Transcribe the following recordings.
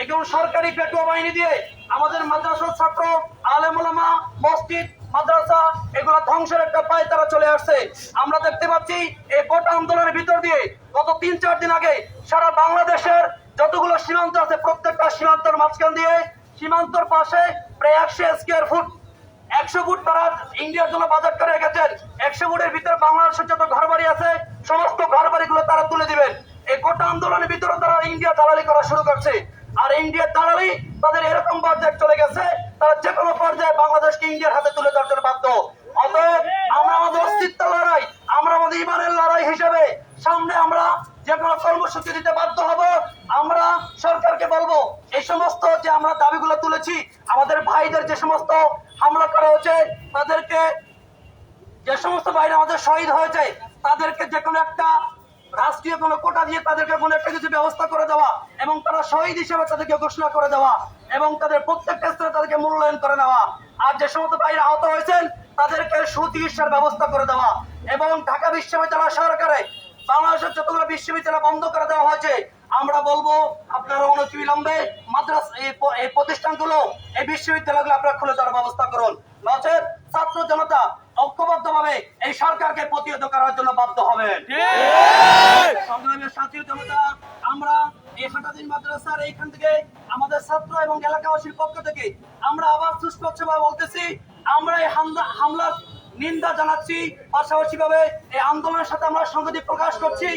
এগুলো সরকারি পেটুয়া বাহিনী দিয়ে আমাদের মাদ্রাসার ছাত্র আলেমুলামা মসজিদ, মাদ্রাসা, এগুলো ধ্বংসের একটা পায়ে তারা চলে আসছে। আমরা দেখতে পাচ্ছি এই গোটা আন্দোলনের ভিতর দিয়ে গত তিন চার দিন আগে সারা বাংলাদেশের যতগুলো সীমান্ত আছে, প্রত্যেকটা সীমান্তের মাঝখান দিয়ে, সীমান্তর পাশে প্রায় একশো স্কোয়ার ফুট একশো ফুট তারা ইন্ডিয়ার জন্য বাজেট করে রেখেছেন। একশো ফুটের ভিতরে বাংলাদেশের যত ঘর বাড়ি আছে, সমস্ত ঘর বাড়িগুলো তারা তুলে দিবেন। এই গোটা আন্দোলনের ভিতরে তারা ইন্ডিয়া দালালি করা শুরু করছে। আর ইন্ডিয়ার দালালি তাদের এরকম পর্যায়ে চলে গেছে, তারা যে কোনো পর্যায়ে বাংলাদেশকে ইন্ডিয়ার হাতে তুলে জন্য বাধ্য। অতএব আমরা আমাদের অস্তিত্ব লড়াই, আমরা আমাদের ইমানের লড়াই হিসেবে সামনে আমরা যে কোনো কর্মসূচি দিতে বাধ্য হব। আমরা সরকারকে বলব এই সমস্ত যে আমরা দাবিগুলো তুলেছি, আমাদের ভাইদের যে সমস্ত হামলা করা হচ্ছে তাদেরকে যে সমস্ত ভাইরা আমাদের শহীদ হয়েছে, তাদেরকে যে কোনো একটা রাষ্ট্রীয় কোনো কোটা দিয়ে তাদেরকে কোনো একটা কিছু ব্যবস্থা করে দেওয়া এবং তারা শহীদ হিসেবে তাদেরকে ঘোষণা করে দেওয়া এবং তাদের প্রত্যেকটা স্তরে তাদেরকে মূল্যায়ন করে নেওয়া। আর যে সমস্ত ভাইরা আহত হয়েছেন, তাদেরকে সুচিকিৎসার ব্যবস্থা করে দেওয়া এবং ঢাকা বিশ্ববিদ্যালয় সরকারে বাংলাদেশের যতগুলো বিশ্ববিদ্যালয় বন্ধ করে দেওয়া হয়েছে, আমরা বলব আপনারা অনতিবিলম্বে মাদ্রাস এই প্রতিষ্ঠানগুলো, এই বিশ্ববিদ্যালয়গুলো আপনারা খুলে দেওয়ার ব্যবস্থা করুন। নচেত ছাত্র জনতা ঐক্যবদ্ধভাবে এই সরকারকে প্রতিহত করার জন্য বাধ্য হবেন। সংগ্রামের সাথী জনতা আমরা এই হাটাদিন মাদ্রাসার এইখান থেকে আমাদের ছাত্র এবং এলাকাবাসীর পক্ষ থেকে আমরা আবার সুস্পষ্টভাবে বলতেছি, আমরা এই হামলা হামলার নিন্দা জানাচ্ছি পাশাপাশি ভাবে এই আন্দোলনের সাথে আমরা সংগতি প্রকাশ করছি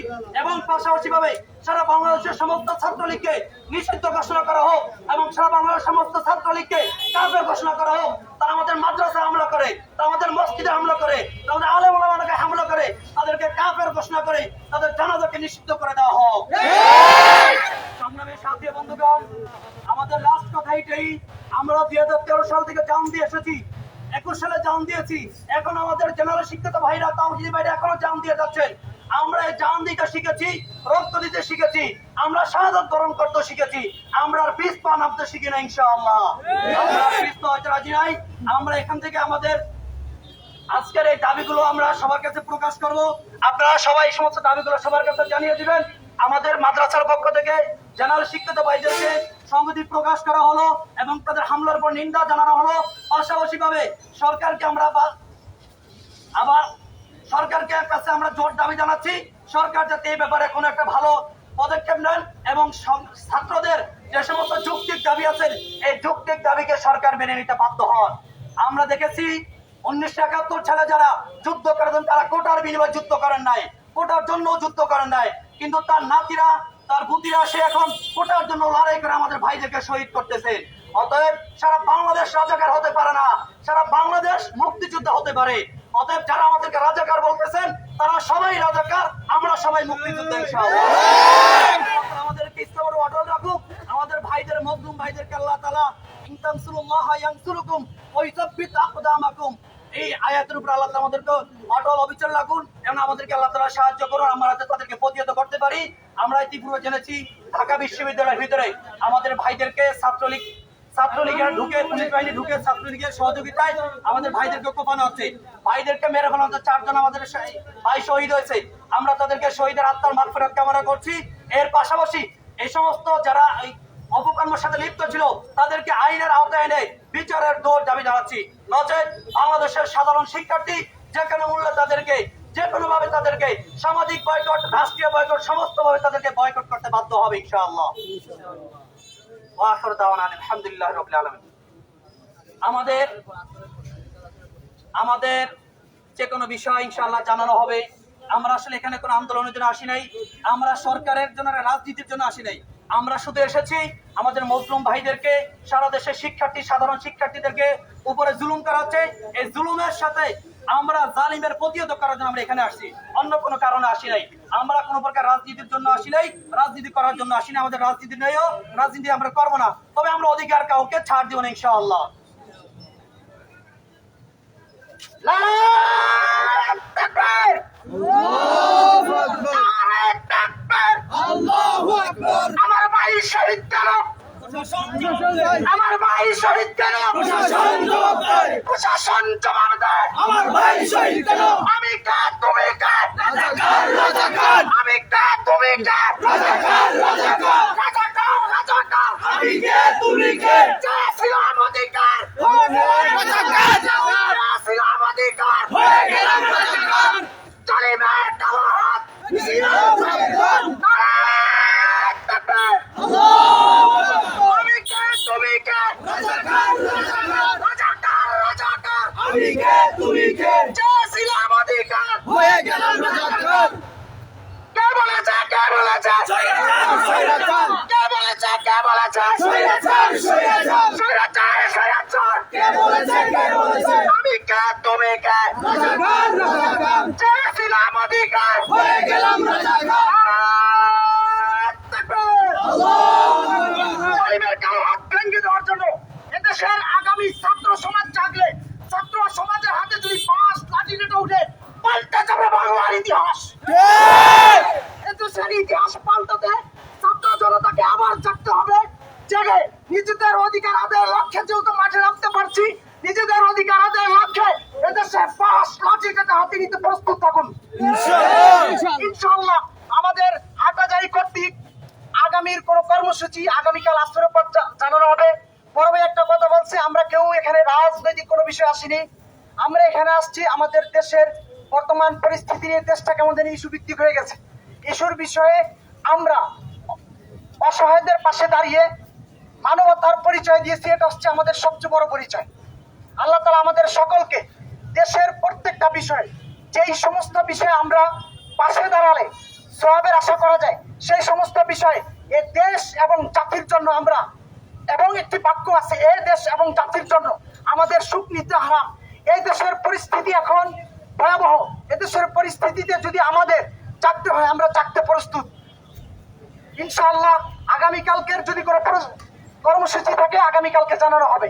এবং পাশাপাশি ভাবে সারা বাংলাদেশের সমস্ত ছাত্রলীগকে নিষিদ্ধ ঘোষণা করা হোক এবং সারা বাংলাদেশের সমস্ত ছাত্রলীগকে কাজের ঘোষণা করা হোক, তারা আমাদের মাদ্রাসায় হামলা করে, তারা আমাদের মসজিদে হামলা করে তারা আমাদের আলেমাকে হামলা করে, তাদেরকে কাফের ঘোষণা করে, তাদের জানাজাকে নিষিদ্ধ করে দেওয়া হোক। সংগ্রামের বন্ধুগণ, আমাদের লাস্ট কথা এটাই, আমরা দুই হাজার তেরো সাল থেকে জান দিয়ে এসেছি একুশ সালে জান দিয়েছি। এখন আমাদের জেনারেল শিক্ষিত ভাইরা তাওহিদি ভাইরা এখনও জান দিয়ে যাচ্ছেন। আমরা এই জান দিতে শিখেছি, রক্ত দিতে শিখেছি, আমরা শাহাদত বরণ করতে শিখেছি, আমরা আর পিস পা নামতে শিখি না পা হতে রাজি নাই। আমরা এখান থেকে আমাদের আজকের এই দাবিগুলো আমরা সবার কাছে প্রকাশ করব। আপনারা সবাই সমস্ত দাবিগুলো সবার কাছে জানিয়ে দিবেন। আমাদের মাদ্রাসার পক্ষ থেকে জেনারেল শিক্ষিত ভাইদেরকে সংহতি প্রকাশ করা হলো এবং তাদের হামলার পর নিন্দা জানানো হলো। পাশাপাশি ভাবে সরকারকে আমরা আবার সরকারকে কাছে আমরা জোর দাবি জানাচ্ছি, সরকার যাতে এই ব্যাপারে কোনো একটা ভালো পদক্ষেপ নেন এবং ছাত্রদের যে সমস্ত যৌক্তিক দাবি আছে, এই যৌক্তিক দাবিকে সরকার মেনে নিতে বাধ্য হন। আমরা দেখেছি উনিশশো একাত্তর সালে যারা যুদ্ধ করেন, তারা কোটার বিনিময়ে যুদ্ধ করেন নাই, কোটার জন্য যুদ্ধ করেন নাই, কিন্তু তার নাতিরা তার পুতিরা সে এখন কোটার জন্য লড়াই করে আমাদের ভাইদেরকে শহীদ করতেছে। অতএব সারা বাংলাদেশ রাজাকার হতে পারে না। সারা বাংলাদেশ মুক্তিযোদ্ধা হতে পারে। অতএব যারা আমাদেরকে রাজাকার বলতেছেন, তারা সবাই রাজাকার, আমরা সবাই মুক্তিযোদ্ধা আমাদেরকে ইসলামের অটল রাখুক। আমাদের ভাইদের মজলুম ভাইদেরকে আল্লাহ তাআলা ইনতানসুরুল্লাহ ইয়ানসুরুকুম ওয়া ইসাব্বিত আকদামাকুম। এই আয়াতের উপর আল্লাহ আমাদেরকে অটল অবিচল রাখুন। এবং আমাদেরকে আল্লাহ তাআলা সাহায্য করুন, আমরা তাদেরকে প্রতিহত করতে পারি। আমরা ইতিপূর্বে জেনেছি, ঢাকা বিশ্ববিদ্যালয়ের ভিতরে আমাদের ভাইদেরকে ছাত্রলীগ, ছাত্রলীগের ঢুকে, পুলিশ বাহিনী ঢুকে ছাত্রলীগের সহযোগিতায় আমাদের ভাইদেরকে কোপানো হচ্ছে। ভাইদেরকে মেরে ফেলা হচ্ছে চারজন আমাদের ভাই শহীদ হয়েছে। আমরা তাদেরকে শহীদের আত্মার মাগফিরাত কামনা করছি। এর পাশাপাশি এই সমস্ত যারা অপকর্মের সাথে লিপ্ত ছিল, তাদেরকে আইনের আওতায় এনে বিচারের দৌড় দাবি জানাচ্ছি। নচেত বাংলাদেশের সাধারণ শিক্ষার্থী যেখানে মূল্য তাদেরকে, যে কোনো ভাবে তাদেরকে সামাজিক বয়কট, রাষ্ট্রীয় বয়কট সমস্ত ভাবে তাদেরকে বয়কট করতে বাধ্য হবে, ইনশাআল্লাহ। আলহামদুলিল্লাহ আমাদের আমাদের যে কোনো বিষয় ইনশাআল্লাহ জানানো হবে। আমরা আসলে এখানে কোনো আন্দোলনের জন্য আসি নাই। আমরা সরকারের জন্য, রাজনীতির জন্য আসি নাই। আমরা শুধু এসেছি আমাদের মজলুম ভাইদেরকে সারা দেশের শিক্ষার্থী সাধারণ শিক্ষার্থীদেরকে উপরে জুলুম করা হচ্ছে। এই জুলুমের সাথে আমরা জালিমের প্রতিহত করার জন্য আমরা এখানে আসছি। অন্য কোনো কারণে আসি নাই। আমরা কোনো প্রকার রাজনীতির জন্য আসি নাই। রাজনীতি করার জন্য আসি না আমাদের রাজনীতি নেইও রাজনীতি আমরা করব না। তবে আমরা অধিকার কাউকে ছাড় দিব না ইনশাআল্লাহ। আমার ভাই শহীদ কেন? আমার ভাই শহীদ কেন? প্রশাসন জবাব দেয়। আমার ভাই শহীদ কেন? আমি কে? তুমি কে? রাজাকার রাজাকার। আমি কে? তুমি কে? রাজাকার রাজাকার। রাজাকার রাজাকার। আমি কে? তুমি কে জয় শ্রীরাম অধিকার রাজাকার জয় শ্রীরাম অধিকার হয়ে গেলাম রাজাকার জালিমের কালো হাত ইসলাম রাজাকার নারায়ণ তাকবীর। আমি কে তুমি কে রাজাকার রাজাকার রাজাকার রাজাকার আমি কে তুমি কে জয় শ্রীরাম অধিকার হয়ে গেলাম রাজাকার কে বলেছে কে বলেছে স্বৈরাচার স্বৈরাচার কে বলেছে কে বলেছে স্বৈরাচার স্বৈরাচার কে বলেছে কে বলেছে আমি কে তুমি কে শ্রীরাম অধিকার হয়ে গেলাম জাগলে ছাত্র সমাজের হাতে যদি পাঁচ লাঠি নেটে উঠে পাল্টে যাবে বাংলার ইতিহাস এদেশের ইতিহাস পাল্টাতে ছাত্র জনতাকে আবার জাগতে হবে। জেগে নিজেদের অধিকার আদায়ের লক্ষ্যে যেহেতু মাঠে নামতে পারছি নিজেদের অধিকার আদায়ের লক্ষ্যে এদেশে পাঁচ লাঠি যাতে হাতে নিতে প্রস্তুত থাকুন। ইনশাআল্লাহ আমাদের হাটাজারি কর্তৃক আগামীর কোন কর্মসূচি আগামীকাল আসরের পর জানানো হবে। বড় একটা কথা বলছে আমরা কেউ এখানে রাজনৈতিক কোনো বিষয় আসিনি। আমরা এখানে আসছি আমাদের দেশের বর্তমান পরিস্থিতি নিয়ে দেশটা কেমন জানি ইস্যু ভিত্তিক হয়ে গেছে। ইস্যুর বিষয়ে আমরা অসহায়দের পাশে দাঁড়িয়ে মানবতার পরিচয় দিয়েছি, এটা হচ্ছে আমাদের সবচেয়ে বড় পরিচয়। আল্লাহ তালা আমাদের সকলকে দেশের প্রত্যেকটা বিষয়, যেই সমস্ত বিষয়ে আমরা পাশে দাঁড়ালে সবের আশা করা যায়, সেই সমস্ত বিষয়ে এ দেশ এবং জাতির জন্য আমরা, এবং একটি বাক্য আছে, এ দেশ এবং জাতির জন্য আমাদের সুখ নিতে হারাম। এই দেশের পরিস্থিতি এখন ভয়াবহ। এদেশের পরিস্থিতিতে যদি আমাদের চাকতে হয় আমরা চাকতে প্রস্তুত। ইনশাআল্লাহ আগামীকালকের যদি কোনো কর্মসূচি থাকে আগামীকালকে জানানো হবে।